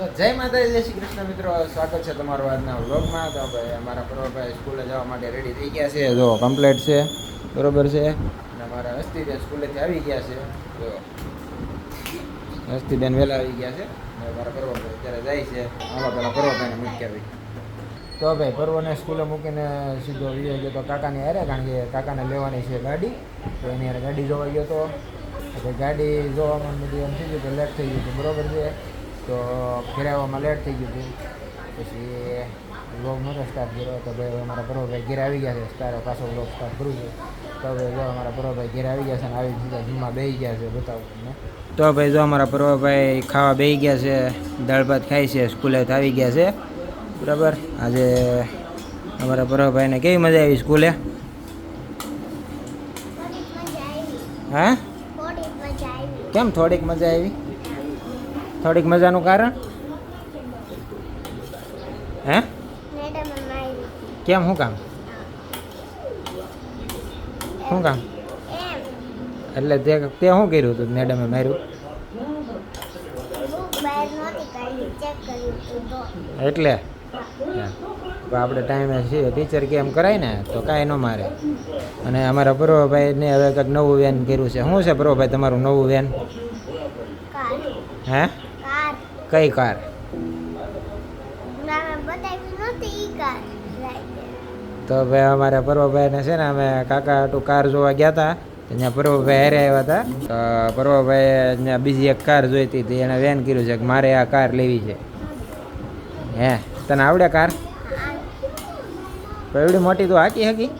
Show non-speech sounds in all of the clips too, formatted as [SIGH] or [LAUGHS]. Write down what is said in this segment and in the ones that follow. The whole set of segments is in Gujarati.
તો જય માતાજી, જય શ્રી કૃષ્ણ મિત્રો. સ્વાગત છે તમારું આજના વ્લોગમાં. તો ભાઈ અમારા પ્રભાભાઈ સ્કૂલે જવા માટે રેડી થઈ ગયા છે. જો કમ્પ્લેટ છે. બરોબર છે? અને અમારા હસ્તીબેન સ્કૂલેથી આવી ગયા છે. જો હસ્તીબેન વહેલા આવી ગયા છે. અમારા પ્રભાભાઈ અત્યારે જાય છે. આવા પહેલાં પ્રભાભાઈને મૂકી આવી. તો ભાઈ, પર્વને સ્કૂલે મૂકીને સીધો વિજય ગયો તો કાકાની હારે કારણ કે કાકાને લેવાની છે ગાડી. તો એની હારે ગાડી જોવા ગયો તો. ગાડી જોવામાં બધું એમ થઈ ગયું કે લેટ થઈ ગયું બરોબર છે? તો ફેરાવવામાં લેટ થઈ ગયું હતું. પછી વ્લોગ નહોતો સ્ટાર્ટ કર્યો. તો ભાઈ હવે મારા પર્વભાઈ ઘેર આવી ગયા છે. સ્ટાર પાછો વ્લોગ સ્ટાર્ટ કરું છું. તો ભાઈ જો અમારા પરોભાઈ ઘેર આવી ગયા છે અને આવી સીધા જીમમાં બેસી ગયા છે બતાવું તમને. તો ભાઈ જો અમારા પરોભાઈ ખાવા બેસી ગયા છે. દાળ ભાત ખાય છે સ્કૂલે આવી ગયા છે. બરાબર? આજે અમારા પર્વભાઈને કેવી મજા આવી સ્કૂલે? હા? કેમ થોડીક મજા આવી? થોડીક મજાનું કારણ? હે? કેમ શું કામ? શું કામ? એટલે તે તે શું કર્યું હતું મેડમે માર્યું? એટલે? આપણે ટાઈમે છીએ. ટીચર કે એમ કરાય ને તો કાંઈ ન મારે. અને અમારા પ્રભાભાઈને હવે કંઈક નવું વેન કર્યું છે. શું છે પ્રભાભાઈ તમારું નવું વેન? હે? કઈ કાર? તો ભાઈ અમારા પર્વભાઈને છે ને અમે કાકા હાટુ કાર જોવા ગયા હતા ત્યાં પર્વભાઈ હારે આવ્યા હતા તો પર્વભાઈ ત્યાં બીજી એક કાર જોઈતી હતી એને વેન કર્યું છે કે મારે આ કાર લેવી છે. હે તને આવડે કાર? એવડી મોટી તો હાકી હકી?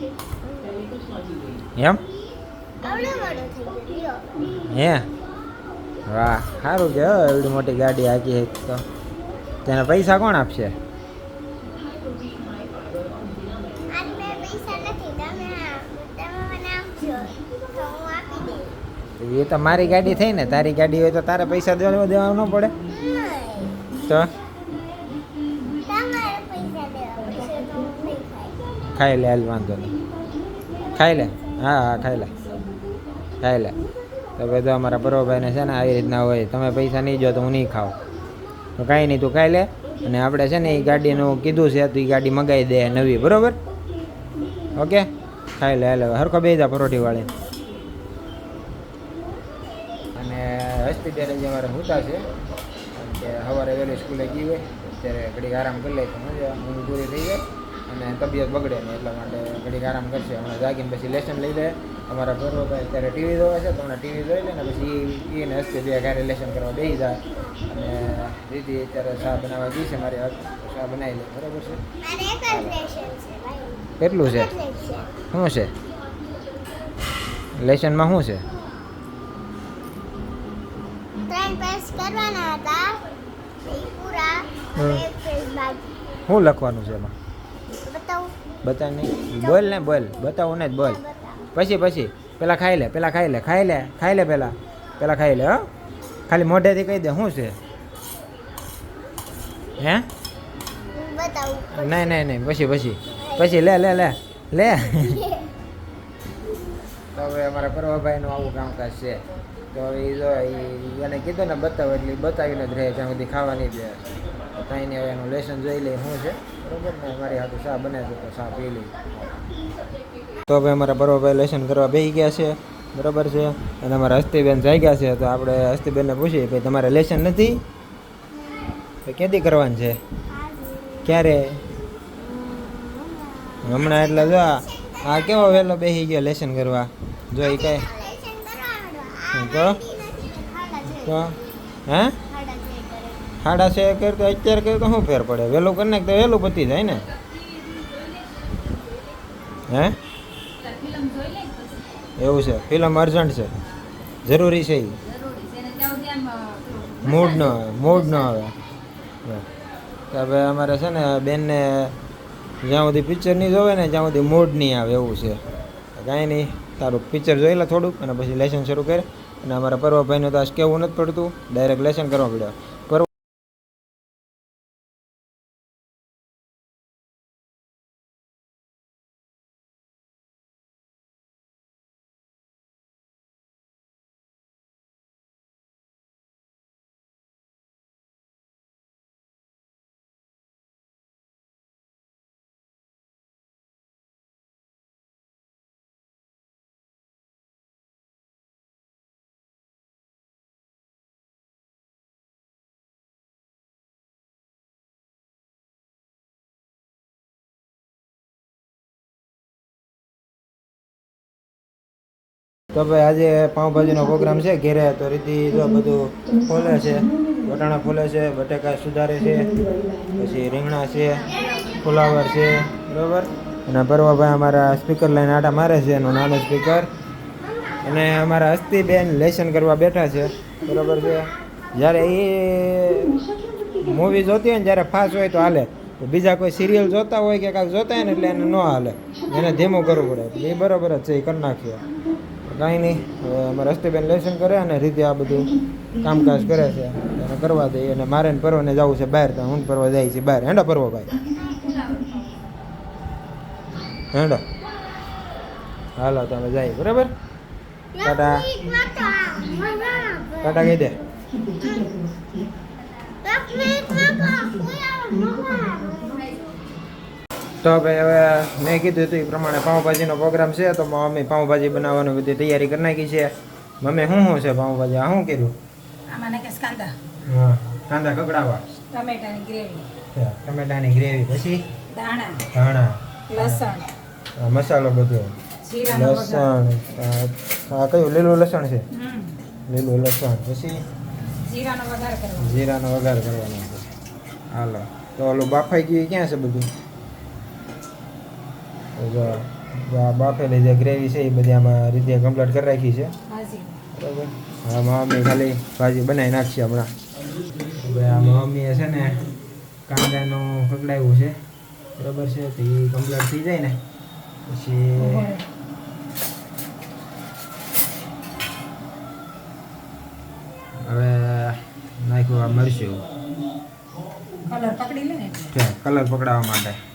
એમ? હે? વાહ સારું કે એવડી મોટી ગાડી હાકી હેક તો. તેના પૈસા કોણ આપશે? એ તો મારી ગાડી થઈ ને તારી ગાડી હોય તો તારે પૈસા દેવા દેવા ન પડે. તો? ખાઈ લે હાલ વાંધો નહીં. ખાઈ લે. હા હા ખાઈ લે. ખાઈ લે. તો ભાઈ તો અમારા પરોભાઈને છે ને આવી રીતના હોય, તમે પૈસા નહીં જો તો હું નહીં ખાઉં. તો કાંઈ નહીં, તું ખાઈ લે. અને આપણે છે ને એ ગાડીનું કીધું છે તો એ ગાડી મગાવી દે નવી, બરોબર? ઓકે? ખાઈ લે, હાલે. હરખો બે જા પરોઠીવાળી અને હોસ્પિટલે જે અમારે હુતા છે. કે સવારે વહેલી સ્કૂલે ગઈ હોય ત્યારે ઘડીક આરામ કરી લે, તો મજા ઊંઘ પૂરી થઈ જાય અને તબિયત બગડે ને એટલા માટે ઘડીક આરામ કરશે. હમણાં જાગીને પછી લેસન લઈ લે. અમારા પર્વભાઈ અત્યારે ટીવી જોવે છે તો હમણાં ટીવી જોઈ લે ને પછી એને હસ્તે બે ઘરે લેશન કરવા બેસી જાય. અને દીદી અત્યારે ચા બનાવવા ગઈ છે મારી ચા બનાવી લે બરાબર છે? કેટલું છે? શું છે? લેશનમાં શું છે? શું લખવાનું છે એમાં? બતાવ નહીં. બોલ ને બોલ. બતાવું ને જ બોલ. પછી પછી. પેલા ખાઈ લે, પેલા ખાઈ લે ખાઈ લે ખાઈ લે પેલા. પેલા ખાઈ લે, હો. ખાલી મોઢેથી કહી દે, શું છે? હે? નહીં નહીં નહીં. પછી પછી. પછી લે લે લે. લે. તો હવે અમારા પરવાભાઈનું આવું કામકાજ છે. તો ઈ જો એને કીધું ને બતાવ, એટલે બતાવીને જ રહે ત્યાં સુધી ખાવા નહીં દે કાંઈ હવે એનું લેસન જોઈ લે, શું છે? બરોબર ને? મારી હાથું શા બને છે, તો શા પી લઈ તો હવે અમારા બરોબર લેસન કરવા બેસી ગયા છે. બરોબર છે? અને અમારા હસ્તીબેન જાગ્યા છે, તો આપણે હસ્તીબેનને પૂછીએ, ભાઈ, તમારે લેસન નથી? તો ક્યાંથી કરવાનું છે? ક્યારે? હમણાં એટલે જો, આ કેવો વહેલો બેસી ગયો લેસન કરવા? જો એ કઈ તો? તો, હે? સાડા છ કર તો અત્યારે કર તો શું ફેર પડે? વહેલું કરી તો વહેલું પતી જાય ને. હે? એવું છે. ફિલ્મ અર્જન્ટ છે. જરૂરી છે મૂડ ન મૂડ ન આવે. હવે અમારે છે ને બેનને જ્યાં સુધી પિક્ચર નહીં જોવે ને જ્યાં સુધી મૂડ નહીં આવે એવું છે. કાંઈ નહીં. તારું પિક્ચર જોઈ લે થોડુંક અને પછી લેસન શરૂ કરે. અને અમારા પર્વભાઈનું તો આજ કેવું નથી પડતું. ડાયરેક્ટ લેસન કરવા પડ્યો. તો ભાઈ આજે પાઉંભાજીનો પ્રોગ્રામ છે ઘેરે. તો રીતિ જો બધું ફોલે છે, વટાણા ફોલે છે, બટેકા સુધારે છે, પછી રીંગણા છે, ફુલાવર છે, બરાબર? અને પરવાભાઈ અમારા સ્પીકર લઈને આટા મારે છે, એનું નાનું સ્પીકર. અને અમારા હસ્તીબેન લેસન કરવા બેઠા છે, બરાબર છે? જ્યારે એ મૂવી જોતી હોય ને, જ્યારે ફાસ્ટ હોય તો હાલે. બીજા કોઈ સિરિયલ જોતા હોય કે કાંઈક જોતા હોય ને, એટલે એને ન હાલે. એને ધીમું કરવું પડે. એ બરાબર જ છે, એ કરી નાખીએ કાંઈ નહીં અમે અમારા હસ્તીબેન લેસન કરે અને રીતે આ બધું કામકાજ કરે છે એને કરવા દઈએ અને મારે પરવાને જવું છે બહાર તો હું પરવા જાય છે બહાર હેંડો પરવો ભાઈ હેંડો હાલો તમે જાય બરાબર ટાટા. ટાટા કહી દે તો ભાઈ હવે મેં કીધું હતું એ પ્રમાણે પાઉંભાજીનો પ્રોગ્રામ છે તો મમ્મી પાઉંભાજી બનાવવાની બધી તૈયારી કરી નાખી છે. મમ્મી શું શું છે પાઉંભાજી? આ શું કર્યું? કાંદા હા કાંદા કકડાવા ટમેટાની ગ્રેવી. ટમેટાની ગ્રેવી. પછી? દાણા ધાણા. લસણ. મસાલો બધો. લસણ આ કયું? લીલું લસણ છે? લીલું લસણ. પછી? જીરાનો વઘાર કરવાનો. જીરાનો વઘાર કરવાનો હાલો. તો ઓલું બાફાઈ ગયું ક્યાં છે બધું? જો આ બાફેલી જે ગ્રેવી છે એ બધી આમાં રીતે કમ્પ્લીટ કરી રાખી છે. બરાબર? હા મમ્મી ખાલી ભાજી બનાવી નાખશે હમણાં. હવે આ મમ્મીએ છે ને કાંદાનું ખગડાવ્યું છે. બરાબર છે? તો એ કમ્પ્લીટ થઈ જાય ને. પછી હવે નાખ્યું આ મરશું કલર પકડી લે ને. કલર પકડાવવા માટે.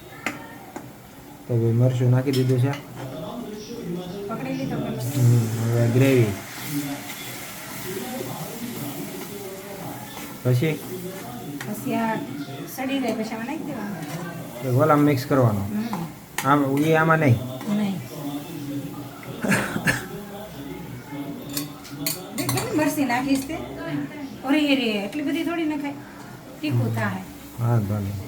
તો ભાઈ મરચું નાખી દીધું છે. હવે ગ્રેવી. પછી? પછી ઓલામાં મિક્સ કરવાનો. આમ એ આમાં નહીં. [LAUGHS] મરસી નાખીશ તે? અરે એટલી બધી થોડી નખાય. તીખું થાય. હા ભલે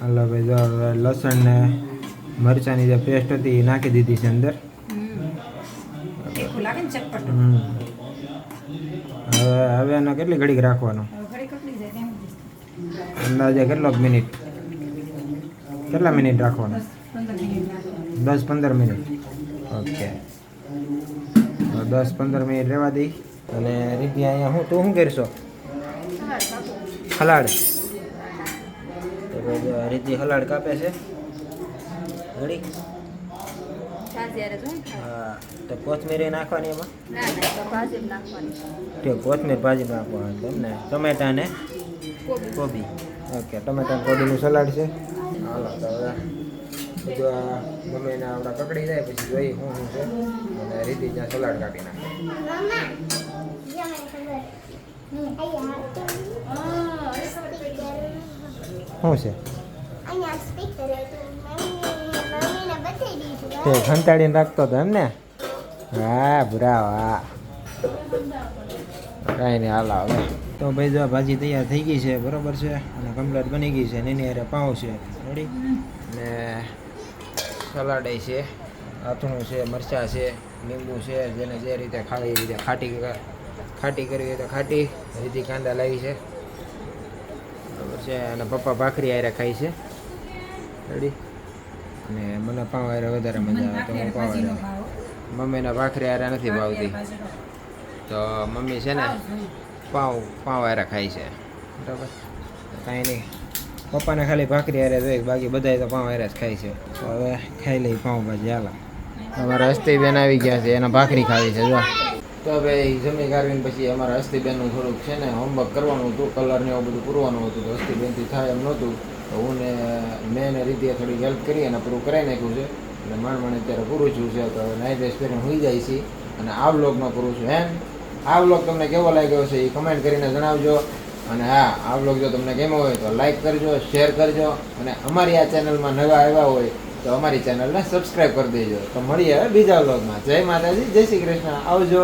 હાલો ભાઈ, જો લસણ ને મરચાંની જે પેસ્ટ હતી એ નાખી દીધી છે અંદર. હવે હવે એનો કેટલી ઘડીક રાખવાનો. અંદાજે કેટલો મિનિટ કેટલા મિનિટ રાખવાનો દસ પંદર મિનિટ. ઓકે. દસ પંદર મિનિટ રહેવા દઈ. અને રીતિ અહીંયા હું, તું શું કરશો? હલાડ. રીતિ હલાડ કાપે છે. ઘડી હા, તો કોથમીરી નાખવાની એમાં? કોથમીર ભાજી નાખવાની તમને ટમેટા ને? કોબી. ઓકે, ટમેટા કોબીનું સલાડ છે. હાલો, તો બધું આ ગમે આવડા પકડી જાય, પછી જોઈએ શું શું છે. અને રીતિ ત્યાં સલાડ કાઢી નાખે. શું છે? મમ્મીને તે ઘંટાડીને રાખતો હતો એમ ને હા, ભરા, હા. કાંઈ નહીં, હાલ આવે તો ભાઈ જો ભાજી તૈયાર થઈ ગઈ છે, બરોબર છે? અને કમ્પ્લેટ બની ગઈ છે, ને એની હારે પાઉં છે. રેડી ને સલાડ છે આથણું છે મરચાં છે લીંબુ છે જેને જે રીતે ખાવી એ રીતે ખાટી ખાટી કરવી હોય તો ખાટી રીધી કાંદા લાવી છે. બરાબર છે અને પપ્પા ભાખરી હારે ખાય છે. રેડી અને મને પાંવ હારે વધારે મજા આવે તો હું ભાજીનો મમ્મીને ભાખરી હારે નથી ભાવતી. તો મમ્મી છે ને પાંવ પાંવ હારે ખાય છે. બરાબર? કાંઈ નહીં. પપ્પાને ખાલી ભાખરી હારે જોઈએ બાકી બધાય તો પાઉં હારે જ ખાય છે. તો હવે ખાઈ લઈ પાઉં ભાજી હાલા. અમારા હસ્તીબેન આવી ગયા છે એના ભાખરી ખાવી છે જો. તો ભાઈ જમી કાઢવીને પછી અમારા હસ્તીબેનનું થોડુંક છે ને હોમવર્ક કરવાનું હતું કલર ને એવું બધું પૂરવાનું હતું તો હસ્તીબેનથી થાય એમ નહોતું. તો હું ને મેં એને રીતે થોડી હેલ્પ કરી અને પૂરું કરાવી નાખ્યું છે. એટલે માંડ માંડ અત્યારે પૂરું છું છે તો નાઇટ ડ્રેસ પહેરીને હોઈ જાય છે. અને આ બ્લોગમાં પૂરું છું એમ આ બ્લોગ તમને કેવો લાગ્યો છે એ કમેન્ટ કરીને જણાવજો. અને હા, આ બ્લોગ જો તમને ગમ્યો હોય તો લાઈક કરજો શેર કરજો અને અમારી આ ચેનલમાં નવા આવ્યા હોય તો અમારી ચેનલને સબસ્ક્રાઈબ કરી દેજો. તો મળીએ હવે બીજા બ્લોગમાં જય માતાજી, જય શ્રી કૃષ્ણ. આવજો.